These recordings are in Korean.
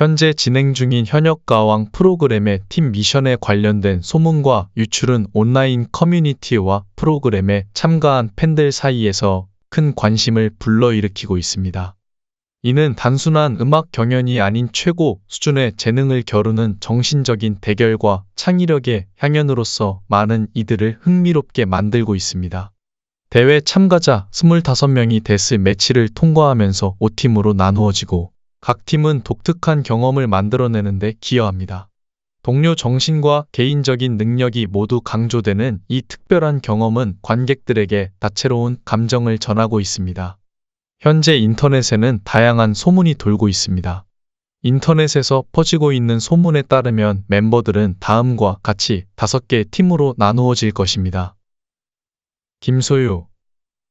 현재 진행 중인 현역 가왕 프로그램의 팀 미션에 관련된 소문과 유출은 온라인 커뮤니티와 프로그램에 참가한 팬들 사이에서 큰 관심을 불러일으키고 있습니다. 이는 단순한 음악 경연이 아닌 최고 수준의 재능을 겨루는 정신적인 대결과 창의력의 향연으로서 많은 이들을 흥미롭게 만들고 있습니다. 대회 참가자 25명이 데스 매치를 통과하면서 5팀으로 나누어지고 각 팀은 독특한 경험을 만들어내는데 기여합니다. 동료 정신과 개인적인 능력이 모두 강조되는 이 특별한 경험은 관객들에게 다채로운 감정을 전하고 있습니다. 현재 인터넷에는 다양한 소문이 돌고 있습니다. 인터넷에서 퍼지고 있는 소문에 따르면 멤버들은 다음과 같이 다섯 개의 팀으로 나누어질 것입니다. 김소유,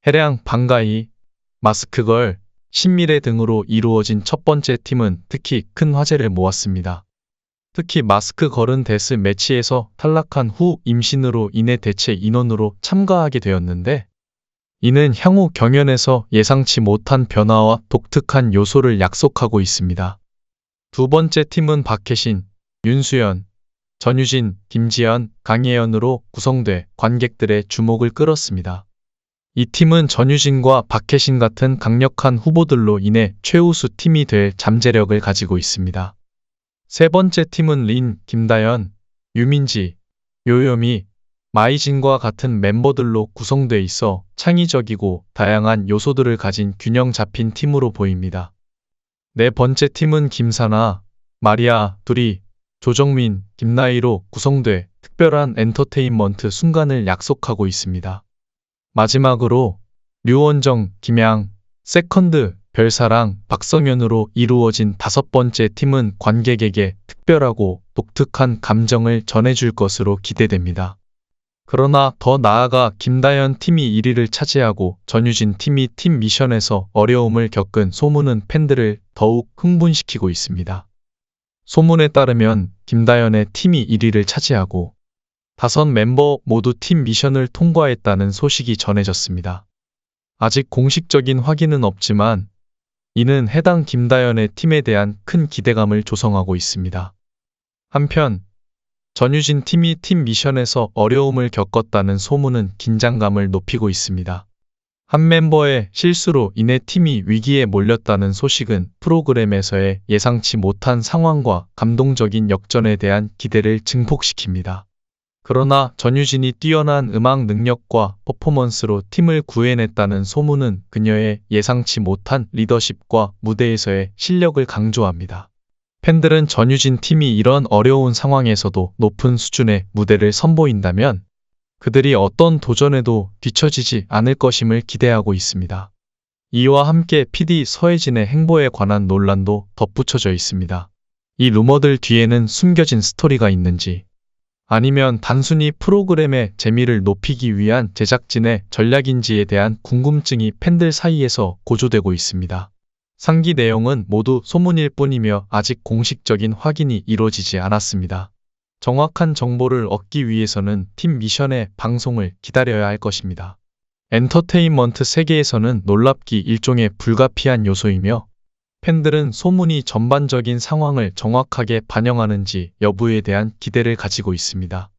해량 방가이, 마스크걸, 신미래 등으로 이루어진 첫 번째 팀은 특히 큰 화제를 모았습니다. 특히 마스크 걸은 데스 매치에서 탈락한 후 임신으로 인해 대체 인원으로 참가하게 되었는데 이는 향후 경연에서 예상치 못한 변화와 독특한 요소를 약속하고 있습니다. 두 번째 팀은 박혜신, 윤수연, 전유진, 김지연, 강예연으로 구성돼 관객들의 주목을 끌었습니다. 이 팀은 전유진과 박혜신 같은 강력한 후보들로 인해 최우수 팀이 될 잠재력을 가지고 있습니다. 세 번째 팀은 린, 김다연, 유민지, 요요미, 마이진과 같은 멤버들로 구성돼 있어 창의적이고 다양한 요소들을 가진 균형 잡힌 팀으로 보입니다. 네 번째 팀은 김사나, 마리아, 두리, 조정민, 김나이로 구성돼 특별한 엔터테인먼트 순간을 약속하고 있습니다. 마지막으로 류원정, 김양, 세컨드, 별사랑, 박성현으로 이루어진 다섯 번째 팀은 관객에게 특별하고 독특한 감정을 전해줄 것으로 기대됩니다. 그러나 더 나아가 김다연 팀이 1위를 차지하고 전유진 팀이 팀 미션에서 어려움을 겪은 소문은 팬들을 더욱 흥분시키고 있습니다. 소문에 따르면 김다연의 팀이 1위를 차지하고 다섯 멤버 모두 팀 미션을 통과했다는 소식이 전해졌습니다. 아직 공식적인 확인은 없지만 이는 해당 김다연의 팀에 대한 큰 기대감을 조성하고 있습니다. 한편 전유진 팀이 팀 미션에서 어려움을 겪었다는 소문은 긴장감을 높이고 있습니다. 한 멤버의 실수로 인해 팀이 위기에 몰렸다는 소식은 프로그램에서의 예상치 못한 상황과 감동적인 역전에 대한 기대를 증폭시킵니다. 그러나 전유진이 뛰어난 음악 능력과 퍼포먼스로 팀을 구해냈다는 소문은 그녀의 예상치 못한 리더십과 무대에서의 실력을 강조합니다. 팬들은 전유진 팀이 이런 어려운 상황에서도 높은 수준의 무대를 선보인다면 그들이 어떤 도전에도 뒤처지지 않을 것임을 기대하고 있습니다. 이와 함께 PD 서혜진의 행보에 관한 논란도 덧붙여져 있습니다. 이 루머들 뒤에는 숨겨진 스토리가 있는지 아니면 단순히 프로그램의 재미를 높이기 위한 제작진의 전략인지에 대한 궁금증이 팬들 사이에서 고조되고 있습니다. 상기 내용은 모두 소문일 뿐이며 아직 공식적인 확인이 이루어지지 않았습니다. 정확한 정보를 얻기 위해서는 팀 미션의 방송을 기다려야 할 것입니다. 엔터테인먼트 세계에서는 놀랍기 일종의 불가피한 요소이며 팬들은 소문이 전반적인 상황을 정확하게 반영하는지 여부에 대한 기대를 가지고 있습니다.